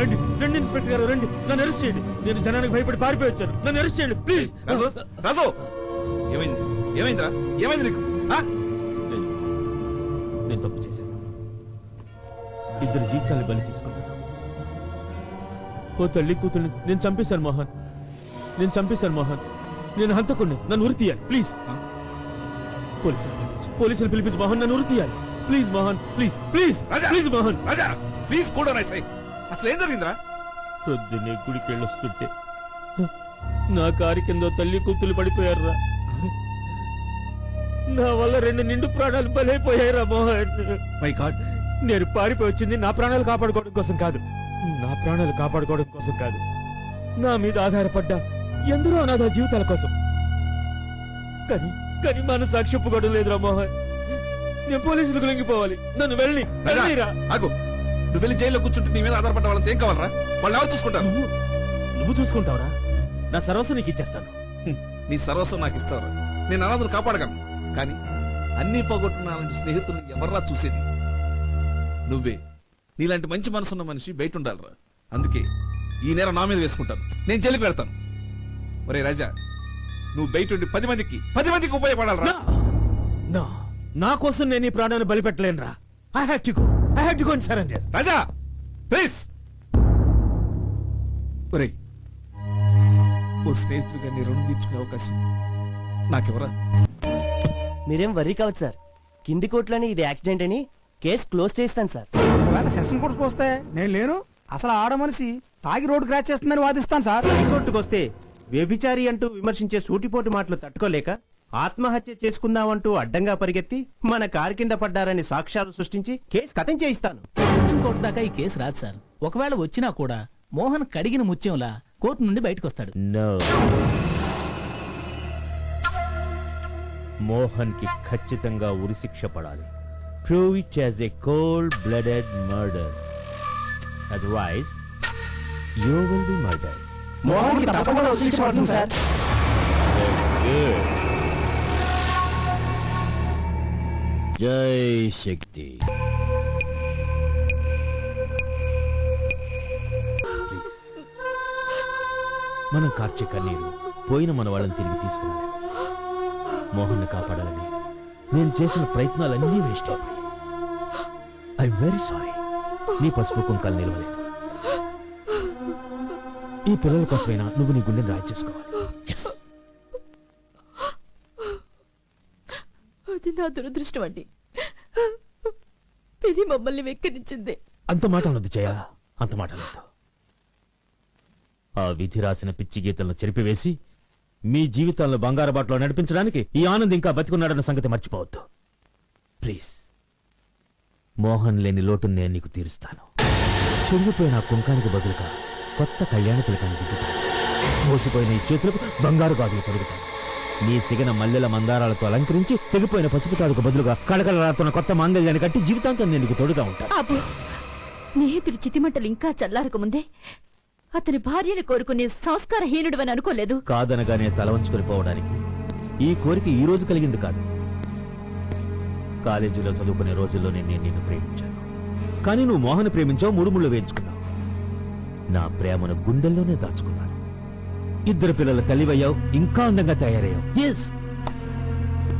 రండి రండి ఇన్స్పెక్టర్ గారు రండి. నన్ను అరెస్ట్ చేయండి. నేను జనానికి భయపడి పారిపోయి వచ్చాను. నన్ను అరెస్ట్ చేయండి ప్లీజ్. రాజు రాజు. ఏమైంది? ఏమైందిరా? ఏమైంది నీకు? ఆ? నేను తప్పు చేశాను. ఇద్దరు జీవితాన్ని బలి తీసుకున్నాను. ఓ తల్లి కూతుర్ని నేను చంపేశాను మోహన్. నేను చంపేశాను మోహన్. నేను హంతకుణ్ణి. నన్ను ఉరి తీయాలి ప్లీజ్? పోలీసులు పిలిపించు. పోలీసులు పిలిపించు మోహన్. నన్ను ఉరి తీయాలి. Please Mohan. Please please. Raja! Please Mohan. Raja please కూడా రాసాయి అసలు ఏం జరిగిందిరా? పొద్దున్నే గుడికి వెళ్ళొస్తుంటే నా కారు కింద తల్లి కూతులు పడిపోయారురా. నా వల్ల రెండు నిండు ప్రాణాలు బలైపోయాయిరా మోహన్. My God. నేను పారిపోయి వచ్చింది నా ప్రాణాలు కాపాడుకోవడం కోసం కాదు. నా ప్రాణాలు కాపాడుకోవడం కోసం కాదు. నా మీద ఆధారపడ్డ ఎందరో అనాథ జీవితాల కోసం. కానీ కానీ మన సాక్షి ఒప్పుకోవడం లేదురా మోహన్. నేను పోలీసులకు లొంగిపోవాలి. నన్ను వెళ్ళి వెళ్ళిరా? ఆగు. నువ్వు వెళ్ళి జైల్లో కూర్చుంటే నీ మీద ఆధారపడ్డ వాళ్ళని ఏం కావాలరా? వాళ్ళు ఎవరు చూసుకుంటారు? నువ్వు నువ్వు చూసుకుంటావురా. నా సర్వస్వం నీకు ఇచ్చేస్తాను. హ్మ్, నీ సర్వస్వం నాకు ఇస్తావురా. నేను అనాథను కాపాడగలను. కానీ అన్ని పోగొట్టుకున్న అలాంటి స్నేహితుల్ని ఎవర్రా చూసేది? నువ్వే. నీలాంటి మంచి మనసున్న మనిషి బయట ఉండాలిరా అందుకే ఈ నేర నా మీద వేసుకుంటాను. నేను జైలుకి వెళ్తాను. ఒరే రాజా నువ్వు బయట ఉండి పది మందికి పది మందికి ఉపయోగపడాలరా. నా నా కోసం నేను ఈ ప్రాణాన్ని బలిపెట్టలేనురా. I have to go have to go and surrender Raja please ఒరే ఓ స్నేహితుడిగా నీ రుణం తీర్చుకునే అవకాశం నాకెవరా? మీరేం వర్రీ కావచ్చు సార్. కింది కోట్లని ఇది యాక్సిడెంట్ అని కేసు క్లోజ్ చేస్తాను సార్. ఒకవేళ సెషన్ కోర్టుకు వస్తే నేను లేను. అసలు ఆడ మనిషి తాగి రోడ్డు క్రాచ్ చేస్తుందని వాదిస్తాను సార్. హైకోర్టుకొస్తే వ్యభిచారి అంటూ విమర్శించే సూటిపోటు మాటలు తట్టుకోలేక ఆత్మహత్య చేసుకుందామంటూ అడ్డంగా పరిగెత్తి మన కారు కింద పడ్డారని సాక్ష్యాలు సృష్టించి కేసు కథం చేయిస్తాను. సుప్రీంకోర్టు దాకా ఈ కేసు రాదు సార్. ఒకవేళ వచ్చినా కూడా మోహన్ కడిగిన ముత్యంలా కోర్టు నుండి బయటకు వస్తాడు మోహన్కి ఖచ్చితంగా ఉరిశిక్ష పడాలి. Prove it as a cold blooded murder otherwise you will be murder మోహన్కి తప్పకుండా శిక్ష పడుతుంది సార్. జై శక్తి మనం కార్చే కన్నీరు పోయిన మన వాళ్ళని తిరిగి తీసుకురాలి మోహన్ని కాపాడాలని నేను చేసిన ప్రయత్నాలన్నీ వేస్ట్ అయిపోయాయి. ఐ వెరీ సారీ నీ పసుపు కుంకాలు నిలవలేదు. ఈ పిల్లల కోసమైనా నువ్వు నీ గుండెని రాయి చేసుకోవాలి. నా దురదృష్టం అండి ఇది మమ్మల్ని వెక్కిరించింది. అంత మాట అనొద్దు జయ. అంత మాట అనొద్దు. ఆ విధి రాసిన పిచ్చి గీతలను చెరిపివేసి మీ జీవితాలను బంగారు బాటలో నడిపించడానికి ఈ ఆనంద్ ఇంకా బతికున్నాడన్న సంగతి మర్చిపోవద్దు. ప్లీజ్ మోహన్ లేని లోటును నేను నీకు తీరుస్తాను. చెడిగిపోయిన ఆ కుంకానికి బదులుగా కొత్త కళ్యాణ తిలకాన్ని దిద్దుతాను. మోసిపోయిన ఈ చేతులకు బంగారు గాజులు తొలుగుతాను నీ సిగన మల్లెల మందారాలతో అలంకరించి తెగిపోయిన పసుపు తాడుకు బదులుగా కళకళలాడుతున్న కొత్త మాంగళ్యాన్ని కట్టి జీవితాంతం నేను తోడుగా ఉంటాను అబ్బో స్నేహితుడి చితిమంటలు ఇంకా చల్లారక ముందే అతని భార్యను కోరుకునే సంస్కారహీనుడు అని అనుకోలేదు. కాదనగానే తల వంచుకొని పోవడానికి. ఈ కోరిక ఈ రోజు కలిగింది కాదు. కాలేజీలో చదువుకునే రోజుల్లోనే నేను నిన్ను ప్రేమించాను. కానీ నువ్వు మోహన్ ప్రేమించావు మూడు ముళ్ళు వేయించుకున్నావు. నా ప్రేమను గుండెల్లోనే దాచుకున్నాను. ఇద్దరు పిల్లల తల్లివయ్యావు ఇంకా అందంగా తయారయ్యావు. ఎస్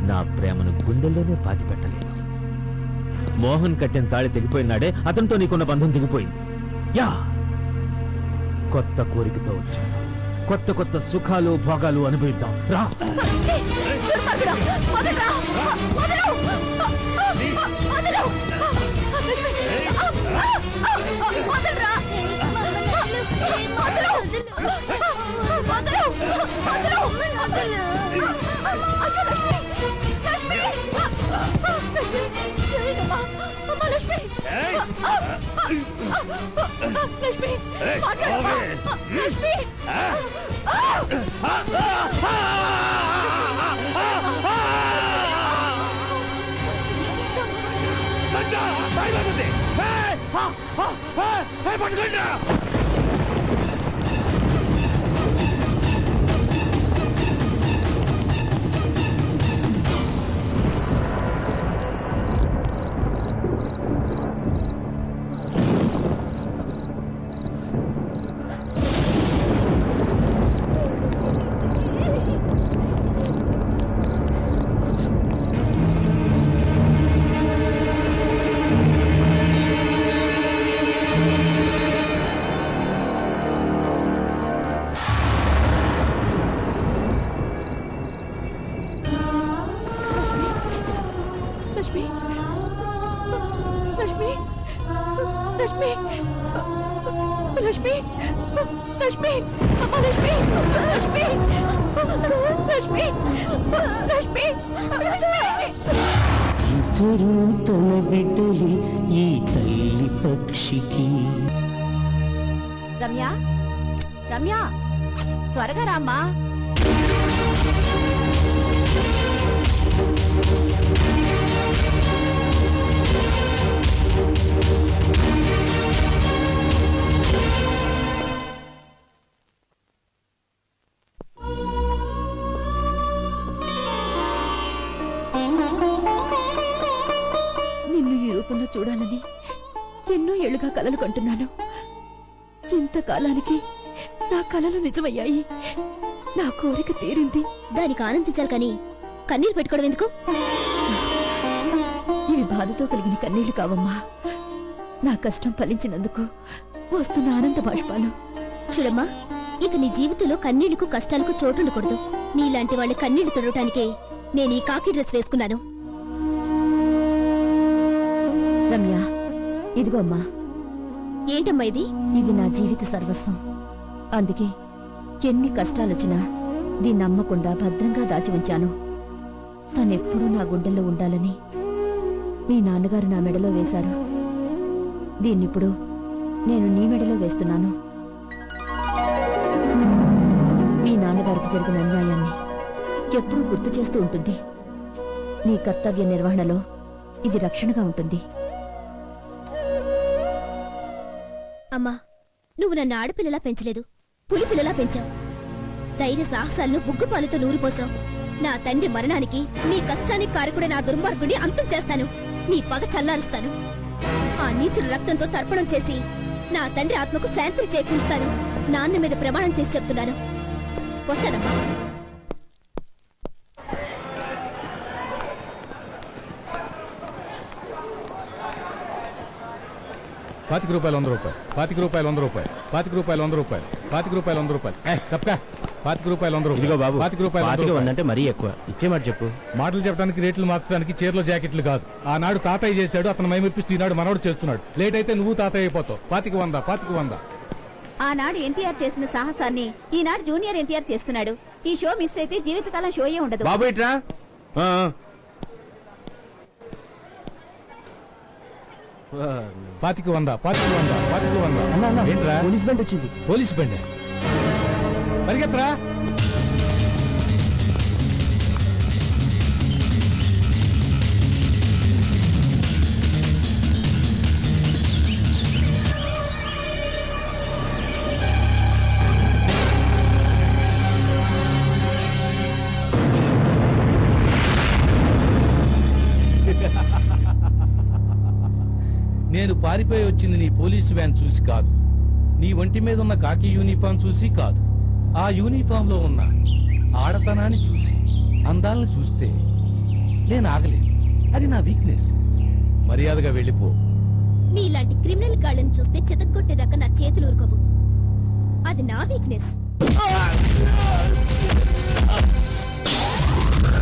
నా ప్రేమను గుండెల్లోనే పాతి పెట్టలేదు. మోహన్ కట్టిన తాళి తెగిపోయినాడే అతనితో నీకున్న బంధం తెగిపోయింది. యా! కొత్త కోరికతో వచ్చాను కొత్త కొత్త సుఖాలు భోగాలు అనుభవిద్దాం. రా! పట్టుకోండి లక్ష్మి. లక్ష్మి. లక్ష్మి. లక్ష్మి. లక్ష్మి. అమ్మ లక్ష్మి. లక్ష్మి. లక్ష్మి. లక్ష్మి. ఇద్దరు తన బిడ్డలి ఈ తల్లి పక్షికి. రమ్య. రమ్య. త్వరగా రామ్మా. నిన్ను ఈ రూపంలో చూడాలని ఎన్నో ఏళ్ళుగా కలలు కంటున్నాను. ఇంతకాలానికి నా కలలు నిజమయ్యాయి. నా కోరిక తీరింది. దానికి ఆనందించాలి కానీ కన్నీరు పెట్టుకోవడం ఎందుకు? ఇవి బాధతో కలిగిన కన్నీళ్ళు కావమ్మా. నా కష్టం ఫలించినందుకు వస్తున్న ఆనంద బాష్పాలు. చూడమ్మా ఇక నీ జీవితంలో కన్నీళ్ళకు కష్టాలకు చోటుండకూడదు. నీలాంటి వాళ్ళ కన్నీళ్ళు తొడటానికే నేను ఈ కాకి డ్రెస్ వేసుకున్నాను. రమ్య ఇదిగో అమ్మా. ఏంటమ్మా ఇది? ఇది నా జీవిత సర్వస్వం. అందుకే ఎన్ని కష్టాలొచ్చినా దీన్ని నమ్మకుండా భద్రంగా దాచి ఉంచాను. తనెప్పుడూ నా గుండెల్లో ఉండాలని మీ నాన్నగారు నా మెడలో వేశారు. దీన్నిప్పుడు నేను నీ మెడలో వేస్తున్నాను. మీ నాన్నగారికి జరిగిన అన్యాయాన్ని ఎప్పుడూ గుర్తు చేస్తూ ఉంటుంది. నీ కర్తవ్య నిర్వహణలో ఇది రక్షణగా ఉంటుంది. అమ్మా నువ్వు నన్ను ఆడపిల్లలా పెంచలేదు. పులి పిల్లలా పెంచావు. ధైర్య సాహసాలను బుగ్గుపాలతో నూరిపోసావు నా తండ్రి మరణానికి నీ కష్టానికి కారకుడే నా దుర్మార్గుడి అంతం చేస్తాను. నీ పగ చల్లారుస్తాను. ఆ నీచుడు రక్తంతో తర్పణం చేసి నా తండ్రి ఆత్మకు శాంతి చేకూరుస్తాను. నాన్న మీద ప్రమాణం చేసి చెప్తున్నాను. వస్తానమ్మా. పాతిక రూపాయలు వంద రూపాయలు. పాతిక రూపాయలు వంద రూపాయలు. పాతిక రూపాయలు వంద రూపాయలు. పాతిక రూపాయలు వంద రూపాయలు. ఏ తప్పకా పాతిక రూపాయలు వంద రూపాయలు. ఇదిగో బాబు పాతిక రూపాయలు వంద పాతిక రూపాయలు. వందంటే మరీ ఎక్కువ. ఇచ్చే మాట చెప్పు. మాటలు చెప్పడానికి రేట్లు మార్చడానికి చీరలు జాకెట్లు కాదు. ఆనాడు తాతయ్య చేశాడు అతను మైమెప్పిస్తూ ఈనాడు మనవడు చేస్తున్నాడు. లేట్ అయితే నువ్వు తాతయ్య అయిపోతావు. పాతిక వంద పాతిక వంద. ఆనాడు ఎన్టీఆర్ చేసిన సాహసాన్ని ఈనాడు జూనియర్ ఎన్టీఆర్ చేస్తున్నాడు. ఈ షో మిస్ అయితే జీవితకాలం షోయే ఉండదు. బాబు ఇట్రా. ఆ, ఆ. పాతిక వంద పాతిక వంద పాతిక వంద. ఏంట్రా? పోలీస్ బండి వచ్చింది. పోలీస్ బండి? పరిగెత్తరా? నేను పారిపోయి వచ్చింది నీ పోలీసు వ్యాన్ చూసి కాదు. నీ ఒంటి మీద ఉన్న కాకి యూనిఫామ్ చూసి కాదు. ఆ యూనిఫామ్లో ఉన్న ఆడతనాన్ని చూసి అందాలను చూస్తే నేను ఆగలేదు అది నా వీక్నెస్ మర్యాదగా వెళ్ళిపో. నీలాంటి క్రిమినల్ గాళ్ళని చూస్తే చితక్కొట్టేదాకా నా చేతులు ఊరుకోవు అది నా వీక్నెస్